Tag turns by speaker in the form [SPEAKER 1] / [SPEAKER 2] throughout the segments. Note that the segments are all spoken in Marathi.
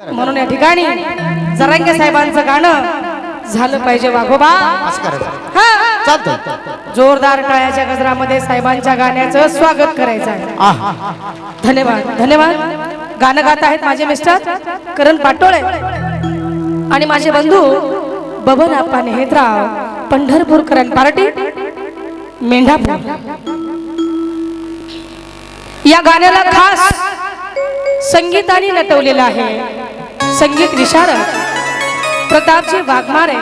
[SPEAKER 1] म्हणून या ठिकाणी जरांगे साहेबांचं गाणं झालं पाहिजे वाघोबा. हा. जोरदार टाळ्याच्या गजरामध्ये साहेबांच्या गाण्याचं स्वागत करायचं आहे. धन्यवाद धन्यवाद. गाणं गात आहेत माझे मिस्टर करण पाटोळे आणि माझे बंधू बबन आप्पा नेहेत्राव पंढरपूर करण पार्टी मेंढापूर. या गाण्याला खास संगीताने नटवलेलं आहे. संगीत विशारद प्रतापजी वाघमारे.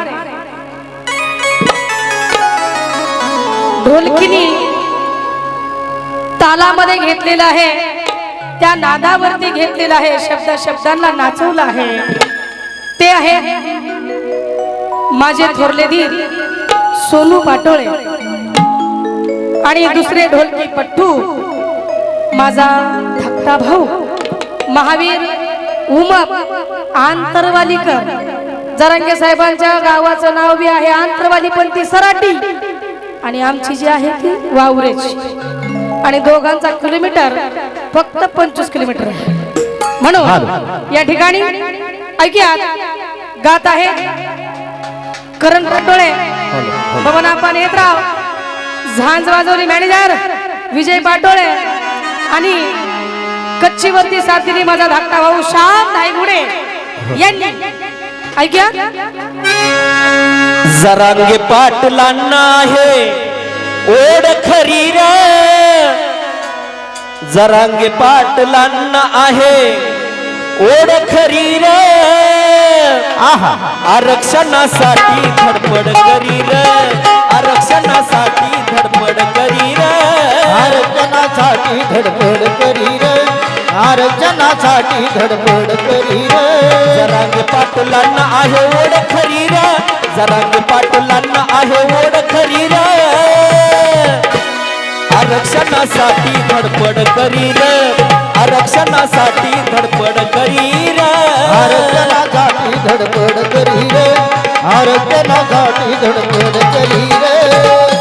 [SPEAKER 1] ढोलकीनी तालामध्ये घेतलेलं आहे. त्या नादावरती घेतलेलं आहे. शब्द शब्दांना नाचवलं आहे. ते आहे माझे थोरले धीर सोनू पाटोळे. आणि दुसरे ढोलकी पट्टू माझा धाकटा भाऊ महावीर उमप आंतरवालीकर. जरांगे साहेबांच्या गावाचं नाव बी आहे आंतरवाली पण ती सराटी. आणि आमची जी आहे ती वावरेची आणि दोघांचा किलोमीटर फक्त पंचवीस किलोमीटर आहे. म्हणून या ठिकाणी ऐकूया गात आहे करण पटोळे बबन आपण येत राव झांज वाजवली मॅनेजर विजय पाटोळे आणि कच्चीवरती साथ दिली माझा धाकटा भाऊ श्याम धायगुडे यांनी ऐकूया
[SPEAKER 2] जरांगे पाटलांना आहे ओढ खरी रे. जरांगे पाटलांना आहे ओढ खरी रे.
[SPEAKER 3] आहा.
[SPEAKER 2] आरक्षणासाठी धडपड करी रे. आरक्षणासाठी धडपड करी रे.
[SPEAKER 3] आरक्षणासाठी धडपड करी आरक्षणासाठी धडपड करी रे.
[SPEAKER 2] पाटलांना आहे ओढ खरी र. जरांगे पाटलांना आहे ओढ खरी र. आरक्षणासाठी धडपड करी र. आरक्षणासाठी धडपड करी रे.
[SPEAKER 3] आरक्षणासाठी धडपड करी र. आरक्षणासाठी धडपड करी र.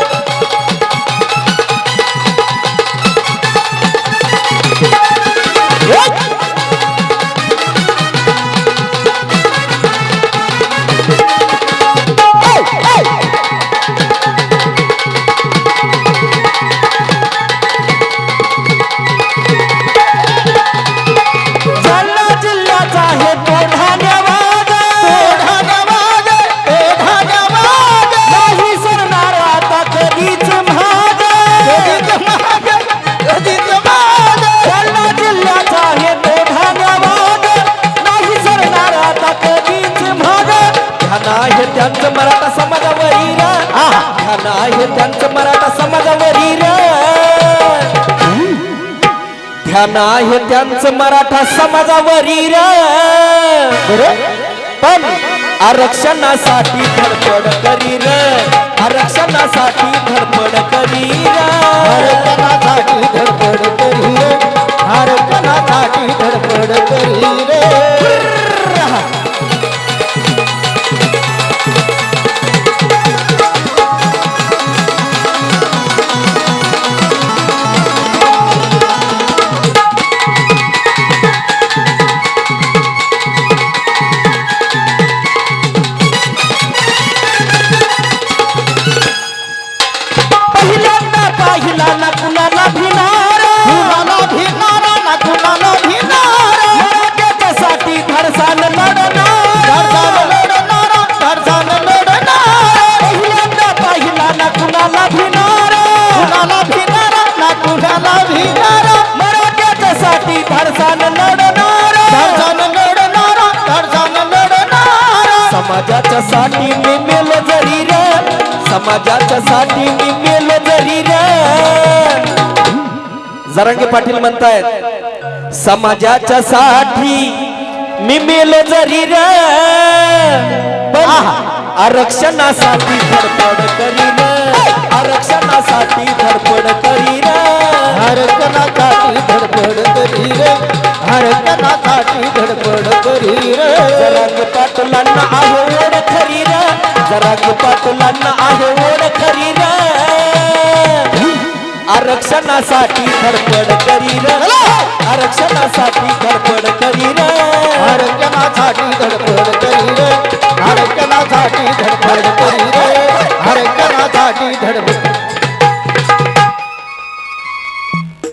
[SPEAKER 2] समाजावरील. आहे त्यांचं मराठा समाजावरील. ध्यान आहे त्यांचं मराठा समाजावरील. पण आरक्षणासाठी धडपड करी र आरक्षणासाठी धडपड करी धडसान लढणार
[SPEAKER 3] धडधान लढणारा लढणारा.
[SPEAKER 2] समाजाच्या साठी मी मेल जरी रे समाजाच्या साठी मी मेल जरी रे. जरांगे पाटील म्हणतायत समाजाच्या साठी मी मेल जरी रे. आरक्षणासाठी धडपड करी रे आरक्षणासाठी धडपड करी रे.
[SPEAKER 3] आरक्षणासाठी धडपड करी रे. आरक्षणासाठी धडपड करी रे.
[SPEAKER 2] जरांगे पाटलांना आहे ओढ खरी रे. जरांगे पाटलांना आहे ओढ खरी रे. आरक्षणासाठी धडपड करी रे. आरक्षणासाठी धडपड करी रे.
[SPEAKER 3] आरक्षणासाठी